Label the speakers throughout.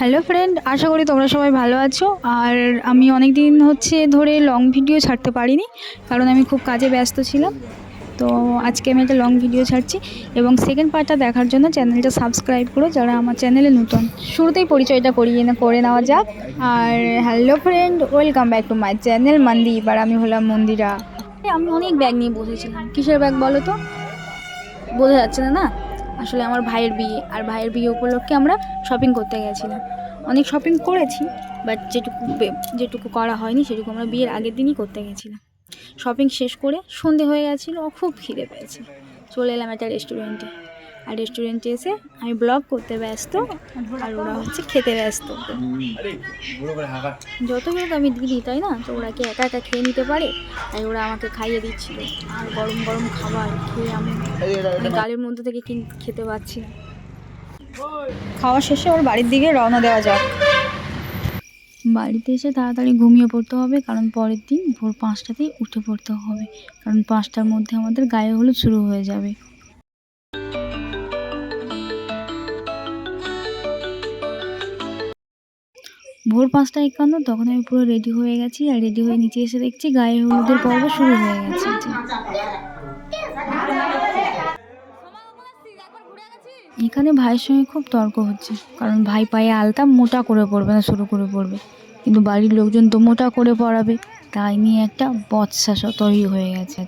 Speaker 1: Hello friend, আশা করি তোমরা সবাই ভালো আছো। আর আমি অনেক দিন হচ্ছে ধরে লং ভিডিও ছাড়তে পারিনি, কারণ আমি খুব কাজে ব্যস্ত ছিলাম। তো আজকে আমি একটা লং ভিডিও ছাড়ছি এবং সেকেন্ড পার্টটা দেখার জন্য চ্যানেলটা সাবস্ক্রাইব করো যারা আমার চ্যানেলে নতুন। শুরুতেই পরিচয়টা করিয়ে না করে নেওয়া যাক। আর hello friend welcome back to my channel মন্দি এবার আমি হলাম মন্দিরা। আমি অনেক ব্যাগ নিয়ে বসেছিলাম। কিসের ব্যাগ বলো তো? বোঝা যাচ্ছে না না? আসলে আমার ভাইয়ের বিয়ে, আর ভাইয়ের বিয়ে উপলক্ষে আমরা শপিং করতে গেছিলাম। অনেক শপিং করেছি বাট যেটুকু যেটুকু করা হয়নি সেটুকু আমরা বিয়ের আগের দিনই করতে গেছিলাম। শপিং শেষ করে সন্ধে হয়ে গেছিল খুব খিদে পেয়েছে। চলে এলাম একটা রেস্টুরেন্টে আর রেস্টুরেন্টে এসে আমি ব্লগ করতে ব্যস্ত আর ওরা হচ্ছে খেতে ব্যস্ত। যত হোক আমি দিদি, তাই না? তো ওরা কি একা একা খেয়ে নিতে পারে? তাই ওরা আমাকে খাইয়ে দিচ্ছিল। আর গরম গরম খাবার খেয়ে আমি আমি গালের মধ্যে থেকে খেতে পাচ্ছি না। খাওয়া শেষে ওর বাড়ির দিকে রওনা দেওয়া যাক। বাড়িতে এসে তাড়াতাড়ি ঘুমিয়ে পড়তে হবে, কারণ পরের দিন ভোর পাঁচটাতেই উঠে পড়তে হবে। কারণ পাঁচটার মধ্যে আমাদের গায়ে হলুদ শুরু হয়ে যাবে। ভোর পাঁচটা একান্ন, তখন আমি পুরো রেডি হয়ে গেছি আর রেডি হয়ে নিচে এসে দেখছি গায়ে হলুদের পর্ব শুরু হয়ে গেছে। এখানে ভাইয়ের সঙ্গে খুব তর্ক হচ্ছে, কারণ ভাই পায়ে আলতা মোটা করে পড়বে না শুরু করে পড়বে। কিন্তু বাড়ির লোকজন তো মোটা করে পড়াবে, তাই নিয়ে একটা বৎসা তৈরি হয়ে গেছে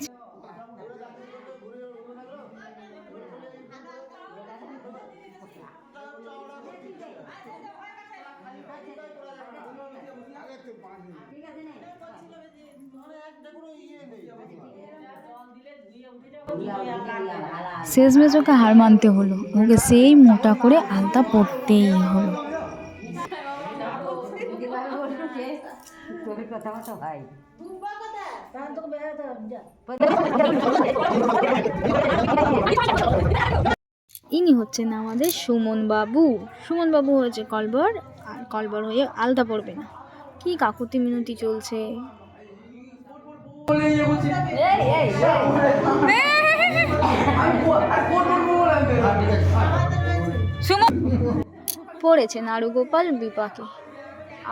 Speaker 1: শেষমেশ ওকে হার মানতে হলো। ওকে সেই মোটা করে আলতা পড়তেই হলো। ইনি হচ্ছেন আমাদের সুমন বাবু সুমন বাবু হয়েছে কলবর, আর কলবর হয়ে আলতা পড়বে না। কি কাকুতি মিনতি চলছে? পড়েছে নারুগোপাল বিপাকে।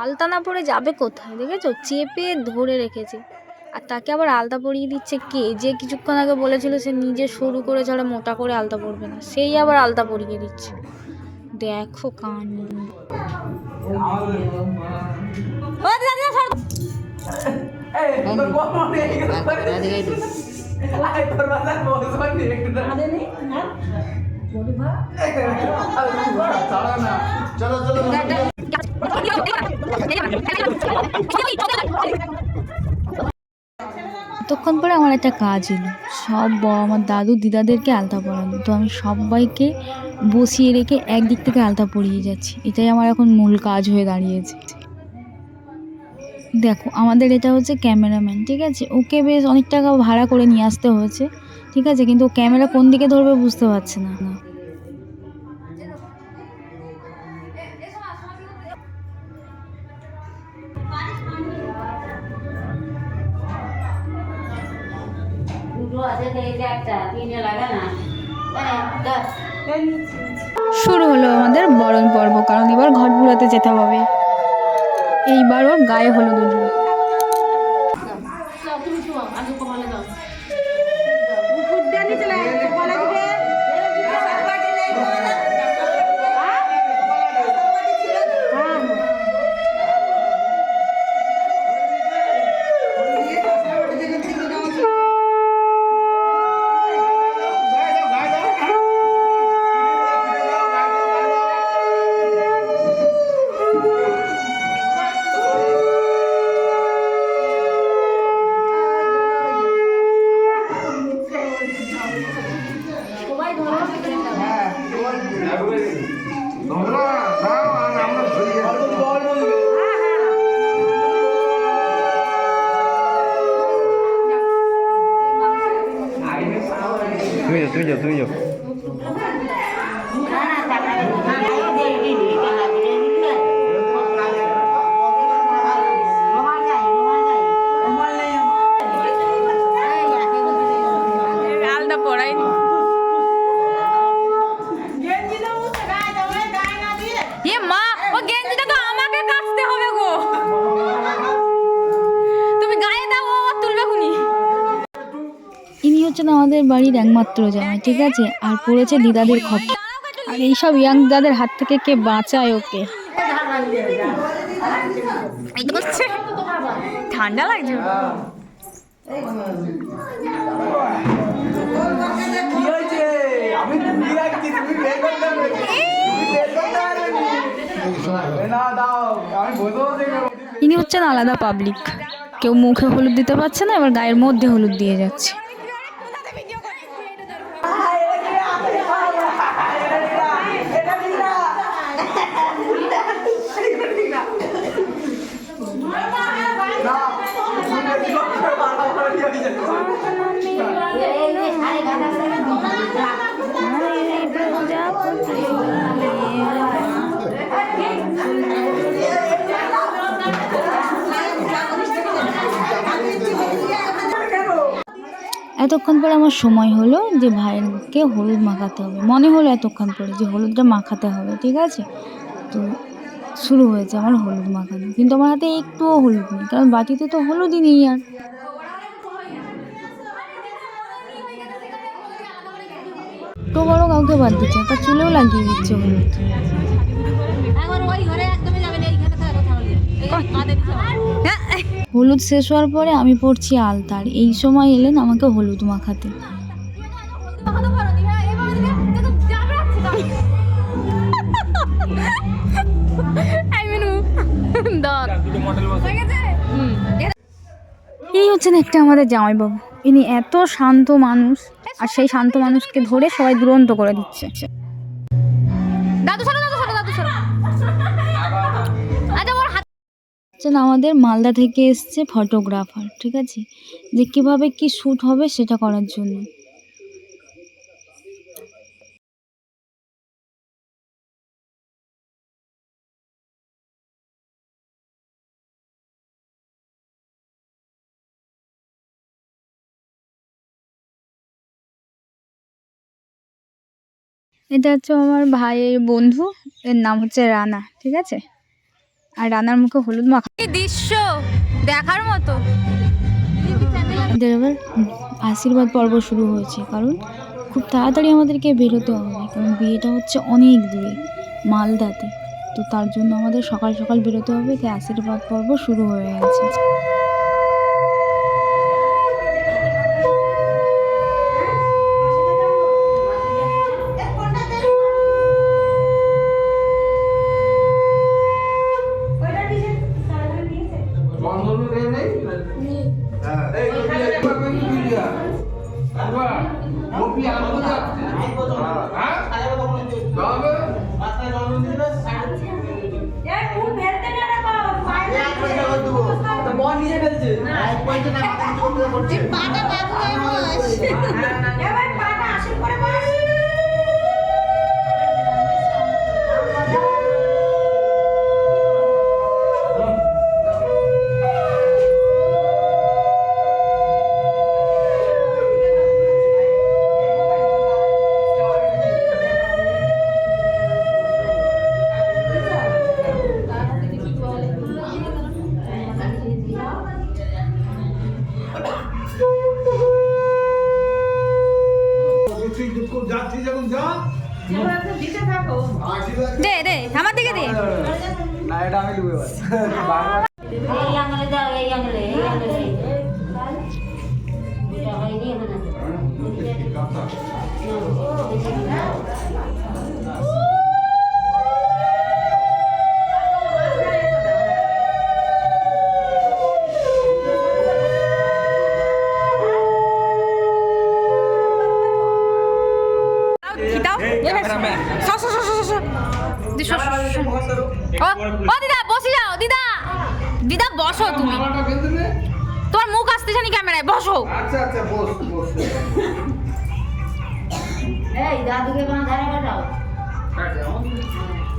Speaker 1: আলতা না পরে যাবে কোথায় দেখেছ? চেপে ধরে রেখেছে। আর তাকে আবার আলতা পরিয়ে দিচ্ছে কে? যে কিছুক্ষণ আগে বলেছিল সে নিজে সরু করে ছাড়া মোটা করে আলতা পরবে না সেই আবার আলতা পরিয়ে দিচ্ছে। দেখো কান ততক্ষণ পরে আমার একটা কাজ এলো। সব ব- আমার দাদু দিদাদেরকে আলতা পরানো তো আমি সবাইকে বসিয়ে রেখে একদিক থেকে আলতা পরিয়ে যাচ্ছি। এটাই আমার এখন মূল কাজ হয়ে দাঁড়িয়েছে। দেখো, আমাদের এটা হচ্ছে ক্যামেরাম্যান ঠিক আছে? ওকে বেশ অনেক টাকা ভাড়া করে নিয়ে আসতে হয়েছে, ঠিক আছে? কিন্তু ও ক্যামেরা কোন দিকে ধরবে বুঝতে পারছে না। শুরু হলো আমাদের বরণ পর্ব, কারণ এবার ঘট বুড়াতে যেতে হবে। এইবার ওর গায়ে হলুদ উঠবে।
Speaker 2: তুমি
Speaker 1: হচ্ছেন আমাদের বাড়ির একমাত্র জামাই ঠিক আছে? আর পড়েছে দিদাদের খপ আর এইসব ইয়াং দাদের হাত থেকে কে বাঁচায় ওকে? ঠান্ডা লাগছে। ইনি হচ্ছেন আলাদা পাবলিক কেউ মুখে হলুদ দিতে পারছে না এবার গায়ের মধ্যে হলুদ দিয়ে যাচ্ছে। এতক্ষণ পরে আমার সময় হলো যে ভাইয়েরকে হলুদ মাখাতে হবে। মনে হলো এতক্ষণ পরে যে হলুদটা মাখাতে হবে ঠিক আছে? তো শুরু হয়েছে আমার হলুদ মাখানো। কিন্তু আমার হাতে একটুও হলুদ নেই কারণ বাটিতে তো হলুদই নেই আর। তো বড় কাউকে বাদ দিচ্ছে তার চুলেও লাগিয়ে দিচ্ছে হলুদ।
Speaker 3: এখন
Speaker 1: হলুদ শেষ হওয়ার পরে আমি পড়ছি আলতার। এই সময় এলেন আমাকে হলুদ মাখাতে। এই হচ্ছেন একটা আমাদের জামাইবাবু। ইনি এত শান্ত মানুষ, আর সেই শান্ত মানুষকে ধরে সবাই দুরন্ত করে দিচ্ছে। হচ্ছেন আমাদের মালদা থেকে এসছে ফটোগ্রাফার ঠিক আছে? যে কীভাবে কি শ্যুট হবে সেটা করার জন্য। এটা হচ্ছে আমার ভাইয়ের বন্ধু, এর নাম হচ্ছে রানা, ঠিক আছে? আর রান্নার মুখে হলুদ মাখা
Speaker 4: কি দৃশ্য দেখার মতো।
Speaker 1: আমাদের এবার আশীর্বাদ পর্ব শুরু হয়েছে কারণ খুব তাড়াতাড়ি আমাদেরকে বেরোতে হবে কারণ বিয়েটা হচ্ছে অনেক দূরে মালদাতে। তো তার জন্য আমাদের সকাল সকাল বেরোতে হবে তাই আশীর্বাদ পর্ব শুরু হয়ে গেছে।
Speaker 5: যাচ্ছি
Speaker 4: দে দে আমার দিকে দে।
Speaker 5: না এটা আমি লুবে
Speaker 3: এই আঙুলে দাও এই আঙুলে এই আঙুলে এটা হয়নি এখন
Speaker 4: দাও ও ও দিদা বসে যাও দিদা। দিদা বসো তুমি। তোমার মুখ আসতেছে নি ক্যামেরায় বসো।
Speaker 5: আচ্ছা আচ্ছা বস বস।
Speaker 3: এই দাদুকে বাঁ ধারে বসাও ও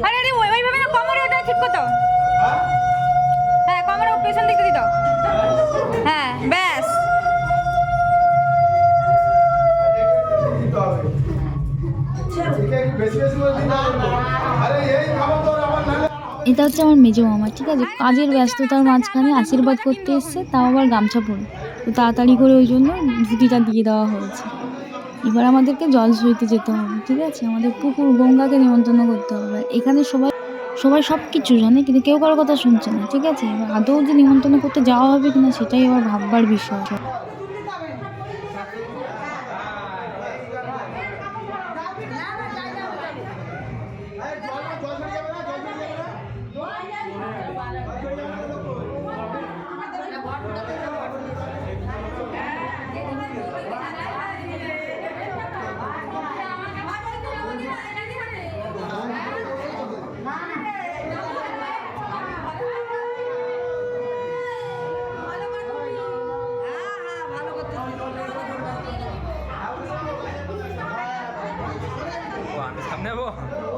Speaker 4: আরে আরে ওই ওইভাবে না কোমরে ঠিক করতো হ্যাঁ কোমরে পেছন দিকটা দিত হ্যাঁ ব্যাস
Speaker 1: এটা হচ্ছে আমার মেজো মামা, ঠিক আছে? কাজের ব্যস্ততার মাঝখানে আশীর্বাদ করতে এসছে, তাও আবার গামছা পরে। তো তাড়াতাড়ি করে ওই জন্য ধুতিটা দিয়ে দেওয়া হয়েছে। এবার আমাদেরকে জল সইতে যেতে হবে, ঠিক আছে? আমাদের পুকুর গঙ্গাকে নিমন্ত্রণ করতে হবে। এখানে সবাই সবাই সব কিছু জানে, কিন্তু কেউ কারোর কথা শুনছে না, ঠিক আছে? এবার আদৌ যে নিমন্ত্রণ করতে যাওয়া হবে কিনা, সেটাই আবার ভাববার বিষয়।
Speaker 2: আমি সামনে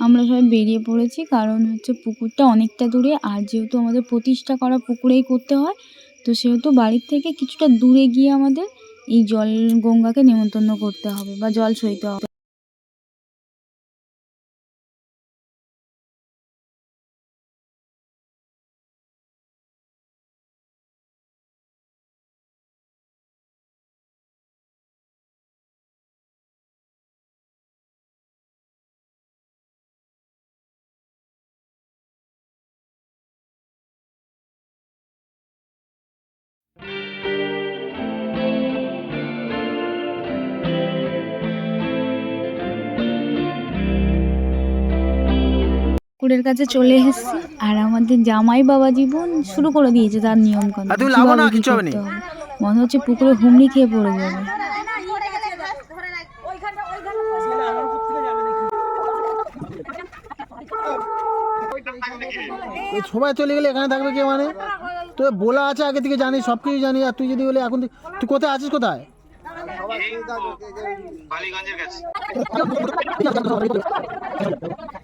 Speaker 1: আমরা সবাই বেরিয়ে পড়েছি, কারণ হচ্ছে পুকুরটা অনেকটা দূরে, আর যেহেতু আমাদের প্রতিষ্ঠা করা পুকুরেই করতে হয়, তো সেহেতু বাড়ির থেকে কিছুটা দূরে গিয়ে আমাদের এই জল গঙ্গাকে নেমন্তন্ন করতে হবে বা জল সইতে হবে। পুকুরের কাছে চলে এসেছি। আর আমাদের জামাই বাবা জীবন শুরু করে দিয়েছে তার নিয়ম কানুন। মনে হচ্ছে পুকুরে হুমড়ি খেয়ে পড়ে যাবে।
Speaker 6: সবাই চলে গেলে এখানে থাকবে কে মানে? তো বলা আছে আগে থেকে জানি সব কিছু জানি আর তুই যদি বলে এখন তুই- কোথায় আছিস কোথায়? কোথায়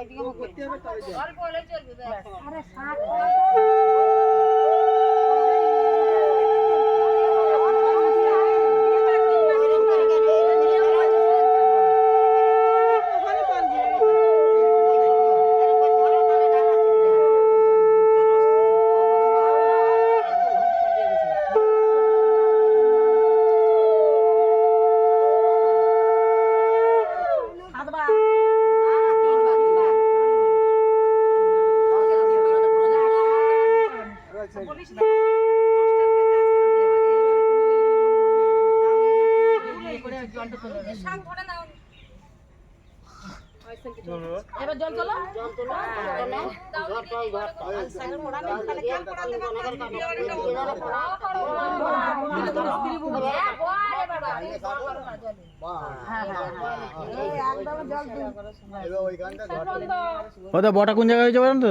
Speaker 6: ছয় বিঘা করতে হবে তবে আরে ষাট
Speaker 3: এবার জল তোলো।
Speaker 6: বটা কোন জায়গায় হয়েছে বলেন তো?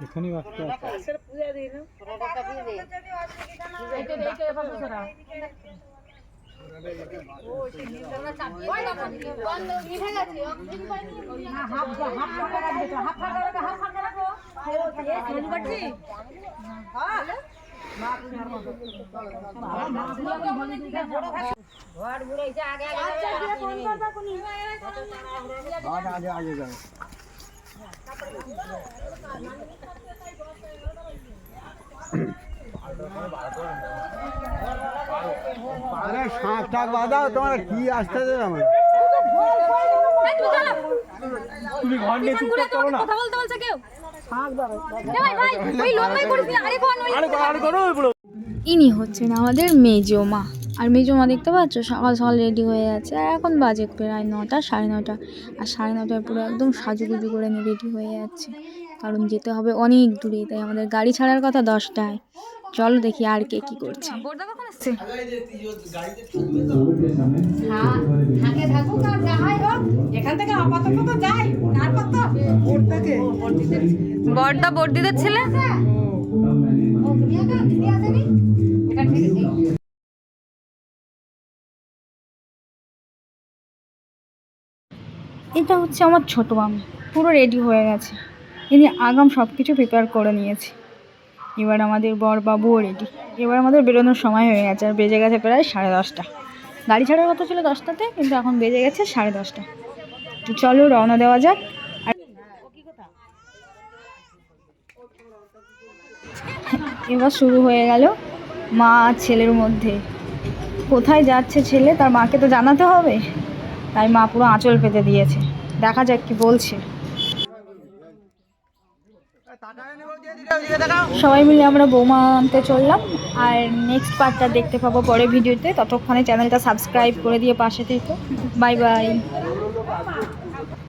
Speaker 3: না একটা উলুক ধরি দাও
Speaker 6: ও এখানেই বাচ্চা আছে আগে আগে যাবে। আরে শাঁখ টাক বাঁধাও তোমার কি আসতেছে আমার
Speaker 4: তুমি ঘর নিয়ে চুপচাপ করো না। কথা বলতে বলছে কেউ
Speaker 1: ইনি হচ্ছেন আমাদের মেজো মা। আর মেজো মা দেখতে পাচ্ছ সকাল সকাল রেডি হয়ে যাচ্ছে আর এখন বাজে প্রায় নটা সাড়ে নটা আর সাড়ে নটায় পুরো একদম সাজুগুজু করে নিয়ে রেডি হয়ে যাচ্ছে কারণ যেতে হবে অনেক দূরে তাই আমাদের গাড়ি ছাড়ার কথা দশটায় চলো দেখি আর কে কি করছে
Speaker 4: বর্দা কখন আসছে বর্দিদের ছেলে
Speaker 1: এটা হচ্ছে আমার ছোটো মামি। পুরো রেডি হয়ে গেছে। ইনি আগাম সব কিছু প্রিপেয়ার করে নিয়েছে। এবার আমাদের বর বাবুও রেডি এবার আমাদের বেরোনোর সময় হয়ে গেছে। আর বেজে গেছে প্রায় সাড়ে দশটা। গাড়ি ছাড়ার কথা ছিল দশটাতে, কিন্তু এখন বেজে গেছে সাড়ে দশটা। তো চলো রওনা দেওয়া যাক। আর এবার শুরু হয়ে গেল মা ছেলের মধ্যে। কোথায় যাচ্ছে ছেলে? তার মাকে তো জানাতে হবে? তাই মা পুরো আঁচল পেতে দিয়েছে। দেখা যাক কি বলছে। সবাই মিলে আমরা বৌমা আনতে চললাম। আর নেক্সট পার্টটা দেখতে পাবো পরে ভিডিওতে। ততক্ষণে চ্যানেলটা সাবস্ক্রাইব করে দিয়ে পাশে থেকে। Bye bye